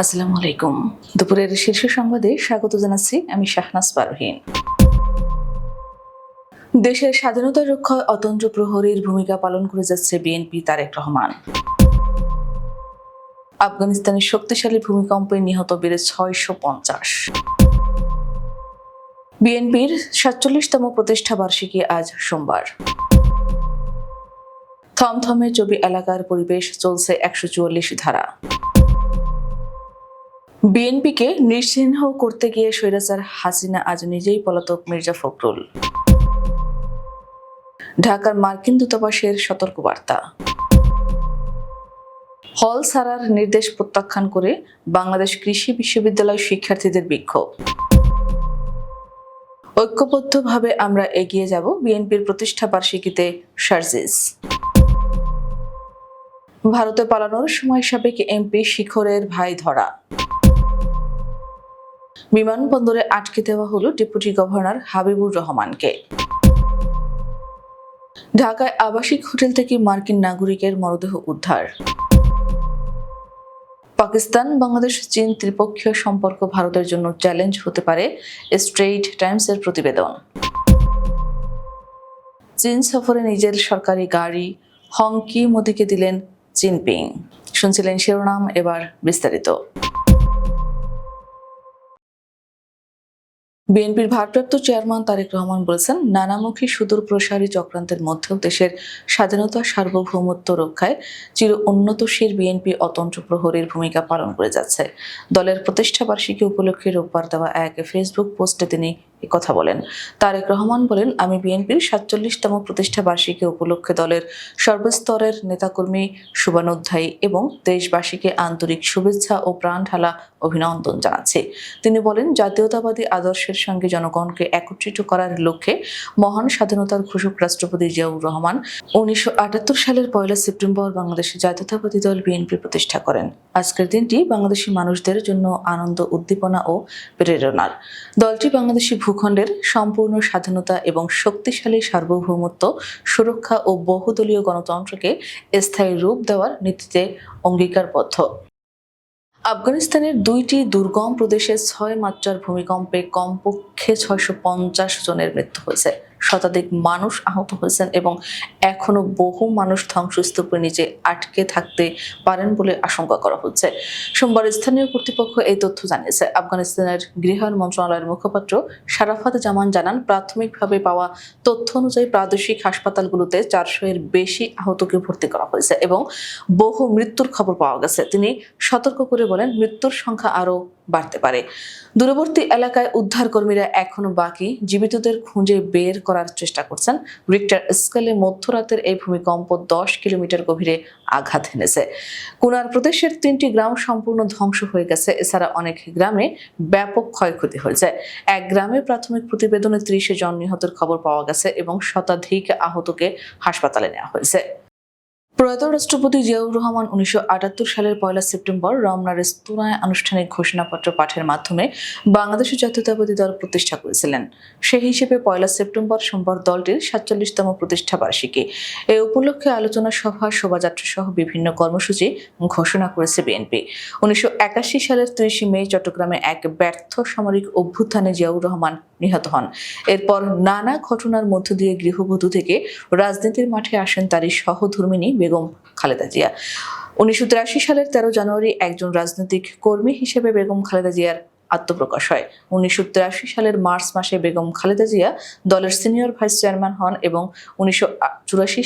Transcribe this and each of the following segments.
আসসালামু আলাইকুম। দুপুরের শীর্ষ সংবাদে স্বাগত জানাচ্ছি আমি শাহনাজ পারহীন দেশের স্বাধীনতা রক্ষায় অতন্ত্র প্রহরীর ভূমিকা পালন করে যাচ্ছে বিএনপি তারেক রহমান। আফগানিস্তানের শক্তিশালী ভূমিকম্পে নিহত বেড়ে ছয়শো পঞ্চাশ। বিএনপির সাতচল্লিশতম প্রতিষ্ঠা বার্ষিকী আজ সোমবার। থমথমে চবি এলাকার পরিবেশ চলছে একশো চুয়াল্লিশ ধারা। বিএনপিকে নিশ্চিহ্ন করতে গিয়ে স্বৈরাচার হাসিনা আজ নিজেই পলাতক মির্জা ফখরুল। ঢাকার মার্কিন দূতাবাসের সতর্কবার্তা। হল ছাড়ার নির্দেশ প্রত্যাখ্যান করে বাংলাদেশ কৃষি বিশ্ববিদ্যালয় শিক্ষার্থীদের বিক্ষোভ। ঐক্যবদ্ধভাবে আমরা এগিয়ে যাব বিএনপির প্রতিষ্ঠা বার্ষিকীতে সার্জিস। ভারতে পালানোর সময় সাবেক এমপি শিখরের ভাই ধরা। বিমানবন্দরে আটকে দেওয়া হলো ডেপুটি গভর্নর হাবিবুর রহমানকে। ঢাকায় আবাসিক হোটেল থেকে মার্কিন নাগরিকের মরদেহ উদ্ধার। পাকিস্তান, বাংলাদেশ, চীন ত্রিপক্ষীয় সম্পর্ক ভারতের জন্য চ্যালেঞ্জ হতে পারে স্ট্রেইট টাইমসের প্রতিবেদন। চীন সফরে নিজের সরকারি গাড়ি হংকি মোদিকে দিলেন জিনপিং শুনছিলেন শিরোনাম, এবার বিস্তারিত। বিএনপির ভারপ্রাপ্ত চেয়ারম্যান তারেক রহমান বলেছেন, নানামুখী সুদূর প্রসারী চক্রান্তের মধ্যেও দেশের স্বাধীনতা সার্বভৌমত্ব রক্ষায় চির উন্নতশীল বিএনপি অতন্ত্র প্রহরীর ভূমিকা পালন করে যাচ্ছে। দলের প্রতিষ্ঠাবার্ষিকী উপলক্ষে রোববার দেওয়া এক ফেসবুক পোস্টে তিনি কথা বলেন। তারেক রহমান বলেন, আমি বিএনপির সাতচল্লিশতম প্রতিষ্ঠা বার্ষিকী উপলক্ষে দলের সর্বস্তরের নেতাকর্মী, শুভানুধ্যায়ী এবং দেশবাসীকে আন্তরিক শুভেচ্ছা ও প্রাণ ঢালা অভিনন্দন জানাচ্ছি। তিনি বলেন, জাতীয়তাবাদী আদর্শের সঙ্গে জনগণকে একত্রিত করার লক্ষ্যে মহান স্বাধীনতার ঘোষক রাষ্ট্রপতি জিয়াউর রহমান উনিশশো আটাত্তর সালের পয়লা সেপ্টেম্বর বাংলাদেশের জাতীয়তাবাদী দল বিএনপি প্রতিষ্ঠা করেন। আজকের দিনটি বাংলাদেশি মানুষদের জন্য আনন্দ, উদ্দীপনা ও প্রেরণার। দলটি বাংলাদেশি ভূখণ্ডের সম্পূর্ণ স্বাধীনতা এবং শক্তিশালী সার্বভৌমত্ব সুরক্ষা ও বহুদলীয় গণতন্ত্রকে স্থায়ী রূপ দেওয়ার নীতিতে অঙ্গীকারবদ্ধ। আফগানিস্তানের দুইটি দুর্গম প্রদেশে ছয় মাত্রার ভূমিকম্পে কমপক্ষে ছয়শো পঞ্চাশ জনের মৃত্যু হয়েছে। শতাধিক মানুষ আহত হয়েছেন এবং এখনও বহু মানুষ ধ্বংসস্তূপের নিচে আটকে থাকতে পারেন বলে আশঙ্কা করা হচ্ছে। সোমবার স্থানীয় কর্তৃপক্ষ এই তথ্য জানিয়েছে। আফগানিস্তানের গৃহায়ণ মন্ত্রণালয়ের মুখপাত্র শারাফাত জামান জানান, প্রাথমিকভাবে পাওয়া তথ্য অনুযায়ী প্রাদেশিক হাসপাতালগুলোতে চারশো এর বেশি আহতকে ভর্তি করা হয়েছে এবং বহু মৃত্যুর খবর পাওয়া গেছে। তিনি সতর্ক করে বলেন, মৃত্যুর সংখ্যা আরও বাড়তে পারে। দূরবর্তী এলাকায় উদ্ধারকর্মীরা এখনও বাকি, জীবিতদের খুঁজে বের করার চেষ্টা করছেন। রিক্টার স্কেলে মধ্যরাতের এই ভূমিকম্প দশ কিলোমিটার গভীরে আঘাত এনেছে কুনার প্রদেশের তিনটি গ্রাম সম্পূর্ণ ধ্বংস হয়ে গেছে। এছাড়া অনেক গ্রামে ব্যাপক ক্ষয়ক্ষতি হয়েছে। এক গ্রামে প্রাথমিক প্রতিবেদনে ত্রিশে জন নিহতের খবর পাওয়া গেছে এবং শতাধিক আহতকে হাসপাতালে নেওয়া হয়েছে। প্রয়াত রাষ্ট্রপতি জিয়াউর রহমান উনিশশো আটাত্তর সালের পয়লা সেপ্টেম্বর রমনা রেস্তোরাঁয় আনুষ্ঠানিক ঘোষণাপত্র পাঠের মাধ্যমে বাংলাদেশের জাতীয়তাবাদী দল প্রতিষ্ঠা করেছিলেন। সেই হিসেবে পয়লা সেপ্টেম্বর সোমবার দলটির সাতচল্লিশতম প্রতিষ্ঠা বার্ষিকী। এই উপলক্ষে আলোচনা সভা, শোভাযাত্রা সহ বিভিন্ন কর্মসূচি ঘোষণা করেছে বিএনপি। উনিশশো একাশি সালের ত্রিশে মে চট্টগ্রামে এক ব্যর্থ সামরিক অভ্যুত্থানে জিয়াউর রহমান নিহত হন। এরপর নানা ঘটনার মধ্য দিয়ে গৃহবধূ থেকে রাজনীতির মাঠে আসেন তারই সহধর্মিনী বেগম খালেদা জিয়া। উনিশশো তিরাশি সালের তেরো জানুয়ারি একজন রাজনৈতিক কর্মী হিসেবে বেগম খালেদা জিয়ার আত্মপ্রকাশ হয়। উনিশশো তিরাশি সালের মার্চ মাসে বেগম খালেদা জিয়া দলের সিনিয়র ভাইস চেয়ারম্যান হন এবং উনিশশো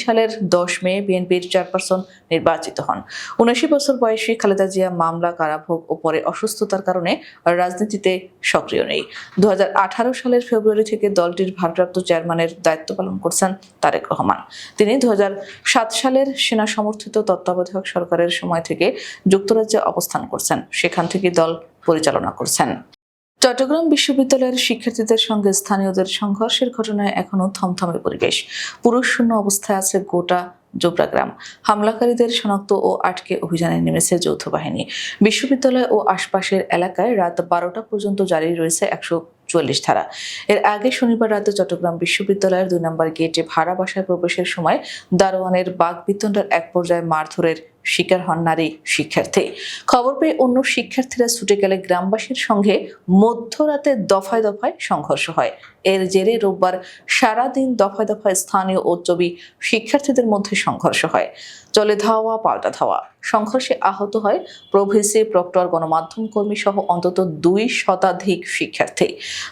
সালের দশ মে বিএনপির চেয়ারপারসন নির্বাচিত হন। উনাশি বছর বয়সী খালেদা জিয়া মামলা, কারাভোগ ও পরে অসুস্থতার কারণে রাজনীতিতে সক্রিয় নেই। দুহাজার আঠারো সালের ফেব্রুয়ারি থেকে দলটির ভারপ্রাপ্ত চেয়ারম্যানের দায়িত্ব পালন করছেন তারেক রহমান। তিনি দু হাজার সাত সালের সেনা সমর্থিত তত্ত্বাবধায়ক সরকারের সময় থেকে যুক্তরাজ্যে অবস্থান করছেন। সেখান থেকে দল পরিচালনা করছেন। চট্টগ্রাম বিশ্ববিদ্যালয়ের শিক্ষার্থীদের সঙ্গে স্থানীয়দের সংঘর্ষের ঘটনায় এখনও থমথমে পরিবেশ। পুরুষ শূন্য অবস্থায় আছে গোটা জোবরাগ্রাম। হামলাকারীদের শনাক্ত ও আটকে অভিযানে নেমেছে যৌথ বাহিনী। বিশ্ববিদ্যালয় ও আশপাশের এলাকায় রাত বারোটা পর্যন্ত জারি রয়েছে একশো চুয়াল্লিশ ধারা। এর আগে শনিবার রাতে চট্টগ্রাম বিশ্ববিদ্যালয়ের দুই নম্বর গেটে ভাড়া বাসায় প্রবেশের সময় দারোয়ানের বাঘ বিতণ্ডার এক পর্যায়ে মারধরের শিকার হন নারী শিক্ষার্থী। খবর পেয়ে অন্য শিক্ষার্থীরা ছুটে গেলে গ্রামবাসীর সঙ্গে মধ্যরাতে দফায় দফায় সংঘর্ষ হয়। এর জেরে রোববার সারাদিন দফায় দফায় স্থানীয় ও চবি শিক্ষার্থীদের মধ্যে সংঘর্ষ হয়। চলে ধাওয়া, পাল্টা ধাওয়া। সংঘর্ষে আহত হয় প্রভিসি, প্রক্টর, গণমাধ্যম কর্মী সহ অন্তত দুই শতাধিক শিক্ষার্থী।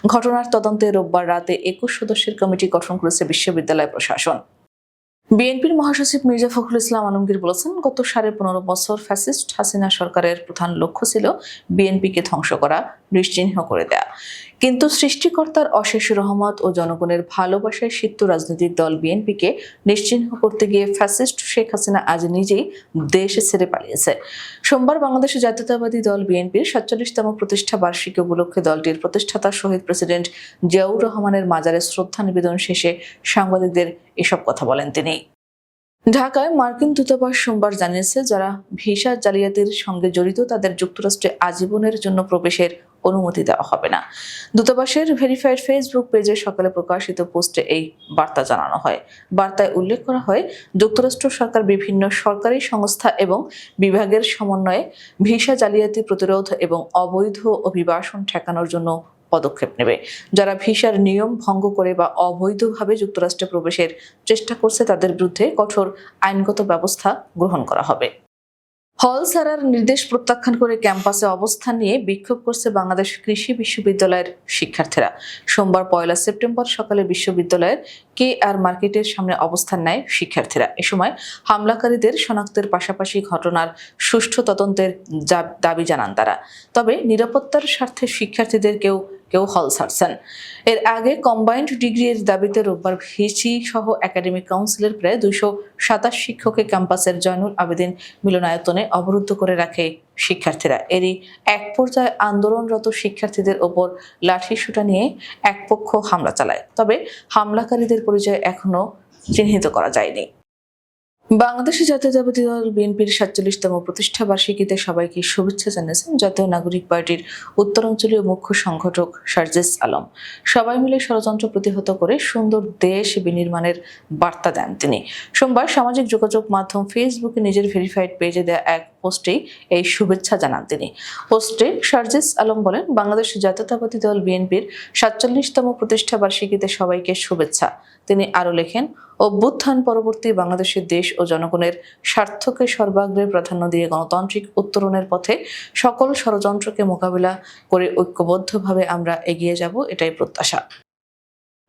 ঘটনার তদন্তে রোববার রাতে একুশ সদস্যের কমিটি গঠন করেছে বিশ্ববিদ্যালয় প্রশাসন। বিএনপির মহাসচিব মির্জা ফখরুল ইসলাম আলমগীর বলেছেন, গত সাড়ে পনেরো বছর ফ্যাসিস্ট হাসিনা সরকারের প্রধান লক্ষ্য ছিল বিএনপিকে ধ্বংস করা, নিশ্চিহ্ন করে দেয়া। কিন্তু সৃষ্টিকর্তার অশেষ রহমত ও জনগণের ভালোবাসায় সিদ্ধ রাজনৈতিক দল বিএনপিকে নিশ্চিহ্ন করতে গিয়ে ফ্যাসিস্ট শেখ হাসিনা আজ নিজেই দেশ ছেড়ে পালিয়েছে। সোমবার বাংলাদেশের জাতীয়তাবাদী দল বিএনপির সাতচল্লিশতম প্রতিষ্ঠা বার্ষিকী উপলক্ষে দলটির প্রতিষ্ঠাতা শহীদ প্রেসিডেন্ট জিয়াউর রহমানের মাজারে শ্রদ্ধা নিবেদন শেষে সাংবাদিকদের এসব কথা বলেন তিনি। ঢাকায় মার্কিন দূতাবাস সোমবার জানিয়েছে, যারা ভিসা জালিয়াতির সঙ্গে জড়িত তাদের যুক্তরাষ্ট্রে আজীবনের জন্য প্রবেশের অনুমতি দেওয়া হবে না। দূতাবাসের ভেরিফাইড ফেসবুক পেজে সকালে প্রকাশিত পোস্টে এই বার্তা জানানো হয়। বার্তায় উল্লেখ করা হয়, যুক্তরাষ্ট্র সরকার বিভিন্ন সরকারি সংস্থা এবং বিভাগের সমন্বয়ে ভিসা জালিয়াতি প্রতিরোধ এবং অবৈধ অভিবাসন ঠেকানোর জন্য পদক্ষেপ নেবে। যারা ভিসার নিয়ম ভঙ্গ করে বা অবৈধভাবে যুক্তরাষ্ট্রে প্রবেশের চেষ্টা করছে, তাদের বিরুদ্ধে কঠোর আইনগত ব্যবস্থা গ্রহণ করা হবে। হল ছাড়ার নির্দেশ প্রত্যাখ্যান করে ক্যাম্পাসে অবস্থান নিয়ে বিক্ষোভ করছে বাংলাদেশ কৃষি বিশ্ববিদ্যালয়ের শিক্ষার্থীরা। সোমবার পয়লা সেপ্টেম্বর সকালে বিশ্ববিদ্যালয়ের কে আর মার্কেটের সামনে অবস্থান নেয় শিক্ষার্থীরা। এ সময় হামলাকারীদের শনাক্তের পাশাপাশি ঘটনার সুষ্ঠু তদন্তের দাবি জানান তারা। তবে নিরাপত্তার স্বার্থে শিক্ষার্থীদের কেউ কেউ হল ছাড়ছেন। এর আগে কম্বাইন্ড ডিগ্রির দাবিতে রোববার ভিসি সহ একাডেমিক কাউন্সিলের প্রায় দুইশো সাতাশ শিক্ষককে ক্যাম্পাসের জয়নুল আবেদিন মিলনায়তনে অবরুদ্ধ করে রাখে শিক্ষার্থীরা। এরই এক পর্যায়ে আন্দোলনরত শিক্ষার্থীদের ওপর লাঠিসোঁটা নিয়ে একপক্ষ হামলা চালায়। তবে হামলাকারীদের পরিচয় এখনও চিহ্নিত করা যায়নি। বাংলাদেশের জাতীয়তাবাদী দল বিএনপির সাতচল্লিশতম প্রতিষ্ঠা বার্ষিকীতে সবাইকে শুভেচ্ছা জানিয়েছেন জাতীয় নাগরিক পার্টির উত্তরাঞ্চলীয় মুখ্য সংগঠক সার্জেস আলম। সবাই মিলে ষড়যন্ত্র প্রতিহত করে সুন্দর দেশ বিনির্মাণের বার্তা দেন তিনি। সোমবার সামাজিক যোগাযোগ মাধ্যম ফেসবুকে নিজের ভেরিফাইড পেজে দেওয়া এক পোস্টেই এই শুভেচ্ছা জানান তিনি। পোস্টে সার্জেস আলম বলেন, বাংলাদেশ জাতীয়তাবাদী দল বিএনপির সাতচল্লিশতম প্রতিষ্ঠা বার্ষিকীতে সবাইকে শুভেচ্ছা। তিনি আরও লেখেন, অভ্যুত্থান পরবর্তী বাংলাদেশের দেশ ও জনগণের স্বার্থকে সর্বাগ্রে প্রাধান্য দিয়ে গণতান্ত্রিক উত্তরণের পথে সকল ষড়যন্ত্রকে মোকাবিলা করে ঐক্যবদ্ধভাবে আমরা এগিয়ে যাব, এটাই প্রত্যাশা।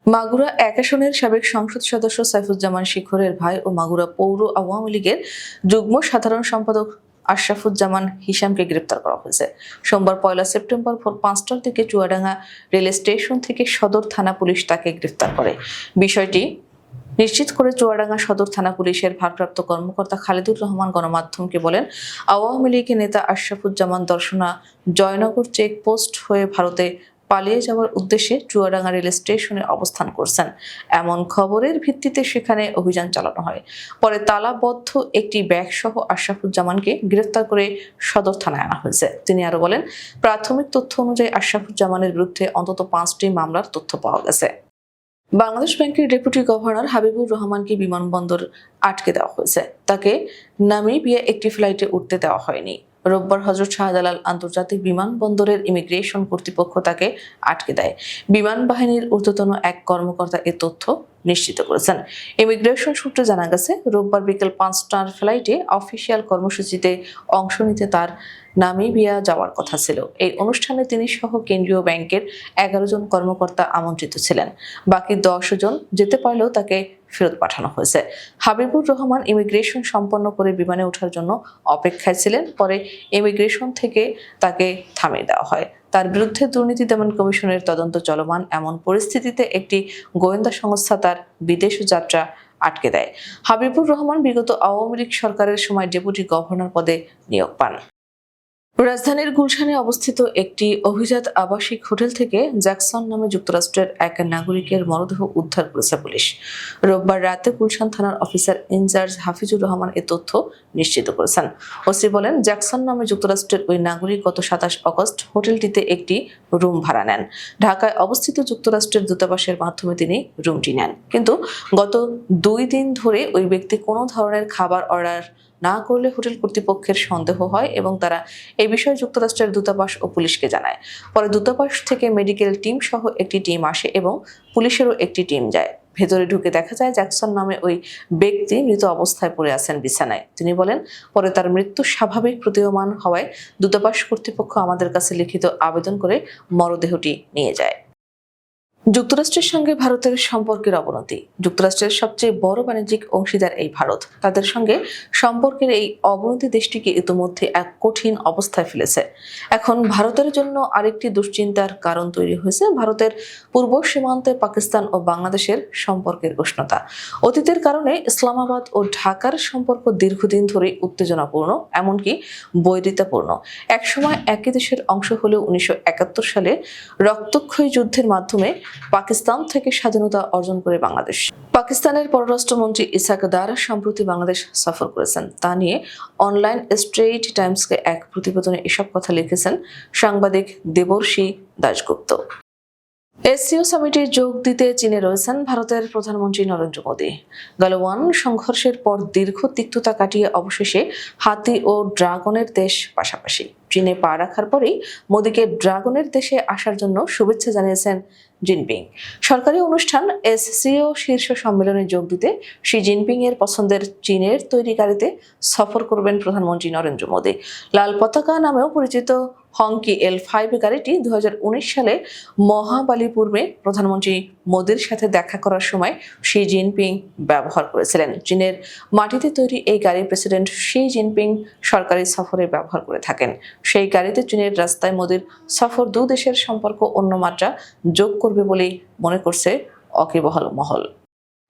মাগুরা এক আসনের সাবেক সংসদ সদস্য সাইফুজ্জামান শিখরের ভাই ও মাগুরা পৌর আওয়ামী লীগের যুগ্ম সাধারণ সম্পাদক আশরাফুজ্জামান হিসামকে গ্রেপ্তার করা হয়েছে। সোমবার পয়লা সেপ্টেম্বর ভোর পাঁচটার দিকে চুয়াডাঙ্গা রেল স্টেশন থেকে সদর থানা পুলিশ তাকে গ্রেপ্তার করে। বিষয়টি নিশ্চিত করে চুয়াডাঙ্গা সদর থানা পুলিশের ভারপ্রাপ্ত কর্মকর্তা খালিদুর রহমান গণমাধ্যমকে বলেন, আওয়ামী লীগের নেতা আশরাফুজ্জামান দর্শনা জয়নগর চেকপোস্ট হয়ে ভারতে পালিয়ে যাওয়ার উদ্দেশ্যে চুয়াডাঙ্গা রেল স্টেশনে অবস্থান করছেন। এমন খবরের ভিত্তিতে সেখানে অভিযান চালানো হয়। পরে তালাবদ্ধ একটি ব্যাগ সহ আশরাফুজ্জামানকে গ্রেফতার করে সদর থানায় আনা হয়েছে। তিনি আরও বলেন, প্রাথমিক তথ্য অনুযায়ী আশরাফুজ্জামানের বিরুদ্ধে অন্তত পাঁচটি মামলার তথ্য পাওয়া গেছে। বাংলাদেশ ব্যাংকের ডেপুটি গভর্নর হাবিবুর রহমানকে বিমানবন্দর আটকে দেওয়া হয়েছে। তাকে নামিবিয়া একটি ফ্লাইটে উঠতে দেওয়া হয়নি। রোববার হজরত শাহজালাল আন্তর্জাতিক বিমানবন্দরের ইমিগ্রেশন কর্তৃপক্ষ তাকে আটকে দেয়। বিমান বাহিনীর ঊর্ধ্বতন এক কর্মকর্তা এ তথ্য নিশ্চিত করেছেন। ইমিগ্রেশন সূত্রে জানা গেছে, রোববার বিকেল পাঁচটার ফ্লাইটে অফিসিয়াল কর্মসূচিতে অংশ নিতে তার নামিবিয়া যাওয়ার কথা ছিল। এই অনুষ্ঠানে তিনি সহ কেন্দ্রীয় ব্যাংকের এগারো জন কর্মকর্তা আমন্ত্রিত ছিলেন। বাকি দশ জন যেতে পারলেও তাকে ফেরত পাঠানো হয়েছে। হাবিবুর রহমান ইমিগ্রেশন সম্পন্ন করে বিমানে ওঠার জন্য অপেক্ষায় ছিলেন, পরে ইমিগ্রেশন থেকে তাকে থামিয়ে দেওয়া হয়। তার বিরুদ্ধে দুর্নীতি দমন কমিশনের তদন্ত চলমান, এমন পরিস্থিতিতে একটি গোয়েন্দা সংস্থা তার বিদেশ যাত্রা আটকে দেয়। হাবিবুর রহমান বিগত আওয়ামী লীগ সরকারের সময় ডেপুটি গভর্নর পদে নিয়োগ পান। রাজধানীর গুলশানে অবস্থিত একটি অভিজাত আবাসিক হোটেল থেকে জ্যাকসন নামে যুক্তরাষ্ট্রের এক নাগরিকের মরদেহ উদ্ধার করেছে পুলিশ। রোববার রাতে গুলশান থানার officer in charge Hafizur Rahman এ তথ্য নিশ্চিত করেছেন। ওসি বলেন, জ্যাকসন নামে যুক্তরাষ্ট্রের ওই নাগরিক গত সাতাশ আগস্ট হোটেলটিতে একটি রুম ভাড়া নেন। ঢাকায় অবস্থিত যুক্তরাষ্ট্রের দূতাবাসের মাধ্যমে তিনি রুমটি নেন। কিন্তু গত দুই দিন ধরে ওই ব্যক্তি কোনো ধরনের খাবার অর্ডার না করলে হোটেল কর্তৃপক্ষের সন্দেহ হয় এবং তারা এই বিষয়ে যুক্তরাষ্ট্রের দূতাবাস ও পুলিশকে জানায়। পরে দূতাবাস থেকে মেডিকেল টিম সহ একটি টিম আসে এবং পুলিশেরও একটি টিম যায়। ভেতরে ঢুকে দেখা যায় জ্যাকসন নামে ওই ব্যক্তি মৃত অবস্থায় পড়ে আছেন বিছানায়। তিনি বলেন, পরে তার মৃত্যু স্বাভাবিক প্রতীয়মান হওয়ায় দূতাবাস কর্তৃপক্ষ আমাদের কাছে লিখিত আবেদন করে মরদেহটি নিয়ে যায়। যুক্তরাষ্ট্রের সঙ্গে ভারতের সম্পর্কের অবনতি। যুক্তরাষ্ট্রের সবচেয়ে বড় বাণিজ্যিক অংশীদার এই ভারত। তাদের সঙ্গে সম্পর্কের এই অবনতি দেশটিকে ইতোমধ্যে এক কঠিন অবস্থায় ফেলেছে। এখন ভারতের জন্য আরেকটি দুশ্চিন্তার কারণ তৈরি হয়েছে ভারতের পূর্ব সীমান্তে পাকিস্তান ও বাংলাদেশের সম্পর্কের উষ্ণতা। অতীতের কারণে ইসলামাবাদ ও ঢাকার সম্পর্ক দীর্ঘদিন ধরে উত্তেজনাপূর্ণ, এমনকি বৈরিতাপূর্ণ। একসময় একই দেশের অংশ হলেও উনিশশো একাত্তর সালে রক্তক্ষয়ী যুদ্ধের মাধ্যমে পাকিস্তান থেকে স্বাধীনতা অর্জন করে বাংলাদেশ। পাকিস্তানের পররাষ্ট্রমন্ত্রী ইসাক দার সম্প্রতি বাংলাদেশ সফর করেছেন। তা নিয়ে অনলাইন স্ট্রেইট টাইমসকে এক প্রতিবেদনে এসব কথা লিখেছেন সাংবাদিক দেবর্ষী দাশগুপ্ত। এসসিও সামিটে যোগ দিতে চীনে রয়েছেন ভারতের প্রধানমন্ত্রী নরেন্দ্র মোদী। গালওয়ান সংঘর্ষের পর দীর্ঘ তিক্ততা কাটিয়ে অবশেষে হাতি ও ড্রাগনের দেশ পাশাপাশি। চীনে পা রাখার পরেই মোদীকে ড্রাগনের দেশে আসার জন্য শুভেচ্ছা জানিয়েছেন জিনপিং। সরকারি অনুষ্ঠান এসসিও শীর্ষ সম্মেলনে যোগ দিতে শি জিনপিং এর পছন্দের চীনের তৈরি গাড়িতে সফর করবেন প্রধানমন্ত্রী নরেন্দ্র মোদী। লাল পতাকা নামেও পরিচিত হংকি এল ফাইভ গাড়িটি দু হাজার উনিশ সালে মহাবালিপুরে প্রধানমন্ত্রী মোদীর সাথে দেখা করার সময় শি জিনপিং ব্যবহার করেছিলেন। চীনের মাটিতে তৈরি এই গাড়ি প্রেসিডেন্ট শি জিনপিং সরকারি সফরে ব্যবহার করে থাকেন। সেই গাড়িতে চীনের রাস্তায় মোদীর সফর দু দেশের সম্পর্ক অন্য মাত্রা যোগ করবে বলেই মনে করছে অকিবহল মহল।